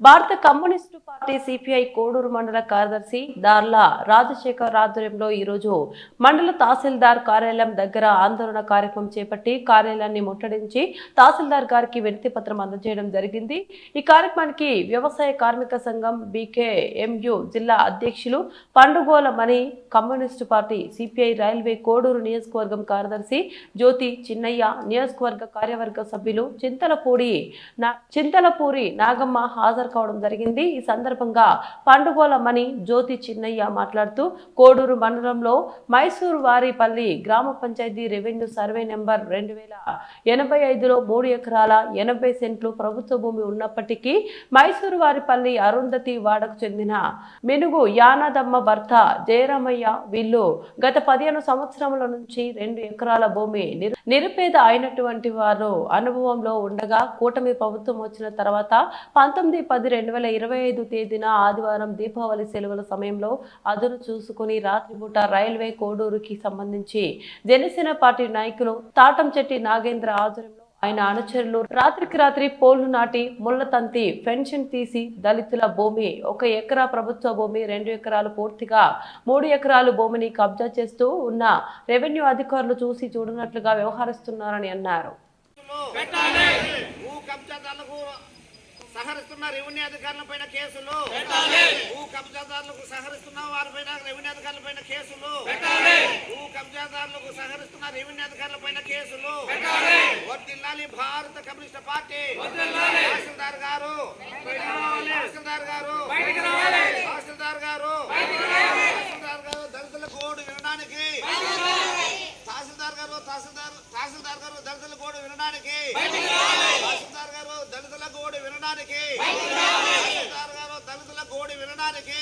భారత communist party CPI Koduru మండల కార్యదర్శి దార్లా రాజశేఖర్ ఆధ్వర్యంలో ఈరోజు మండల తహసీల్దార్ కార్యాలయం దగ్గర ఆందోళన కార్యక్రమం చేపట్టి కార్యాలయాన్ని ముట్టడించి తహసీల్దార్ గారికి వినతి పత్రం అందజేయడం జరిగింది. ఈ కార్యక్రమానికి వ్యవసాయ కార్మిక సంఘం బీకేఎంయు జిల్లా అధ్యక్షులు Pandugola Mani communist party CPI railway Koduru నియోజకవర్గం కార్యదర్శి జ్యోతి చిన్నయ్య నియోజకవర్గ కార్యవర్గ సభ్యులు చింతలపూడి చింతలపూరి నాగమ్మ హాజరు కావడం జరిగింది. ఈ సందర్భంగా పండుగోల జ్యోతి చిన్నయ్య మాట్లాడుతూ కోడూరు మండలంలో మైసూరు వారిపల్లి గ్రామ పంచాయతీ రెవెన్యూ సర్వే నెంబర్ రెండు వేల ఎనభై ఐదులో మూడు ఎకరాల ఎనభై సెంట్లు ప్రభుత్వ భూమి ఉన్నప్పటికీ మైసూరు వారిపల్లి అరుంధతి వాడకు చెందిన మెనుగు యానాదమ్మ భర్త జయరామయ్య వీళ్ళు గత పదిహేను సంవత్సరముల నుంచి రెండు ఎకరాల భూమి నిరు- నిరుపేద అయినటువంటి వారు అనుభవంలో ఉండగా కూటమి ప్రభుత్వం వచ్చిన తర్వాత పంతొమ్మిది పది రెండు వేల ఇరవై ఐదు తేదీన ఆదివారం దీపావళి సెలవుల సమయంలో అదును చూసుకుని రాత్రిపూట రైల్వే కోడూరుకి సంబంధించి జనసేన పార్టీ నాయకులు తాటంచెట్టి నాగేంద్ర ఆధ్వర్యంలో ఆయన అనుచరులు రాత్రికి రాత్రి పోళ్ళు నాటి ముళ్ళతంతి పెన్షన్ తీసి దళితుల భూమి ఒక ఎకరా ప్రభుత్వ భూమి రెండు ఎకరాలు పూర్తిగా మూడు ఎకరాలు భూమిని కబ్జా చేస్తూ ఉన్న రెవెన్యూ అధికారులు చూసి చూడనట్లుగా వ్యవహరిస్తున్నారని అన్నారు. సహరిస్తున్న రెవెన్యూ అధికారుల పైన కేసులు. భూ కబ్జాదారులకు సహరిస్తున్న వారిపైన రెవెన్యూ అధికారుల పైన కేసులు. భూ కబ్జాదారులకు సహరిస్తున్న రెవెన్యూ అధికారుల పైన కేసులు. వర్దిల్లాలి భారత కమ్యూనిస్ట్ పార్టీ. తహసీల్దార్ గారు. తహసీల్దార్ గారు. తహసీల్దార్ గారు. తహసీల్దార్ గారు దళితుల కోడ్ వినడానికి. తహసీల్దార్ గారు తహసీల్దార్ తహసీల్దార్ గారు దళితుల కోడ్ వినడానికి. తహసీల్దార్ గారు దళితుల గోడు వినడానికి. దళితుల గోడు వినడానికి.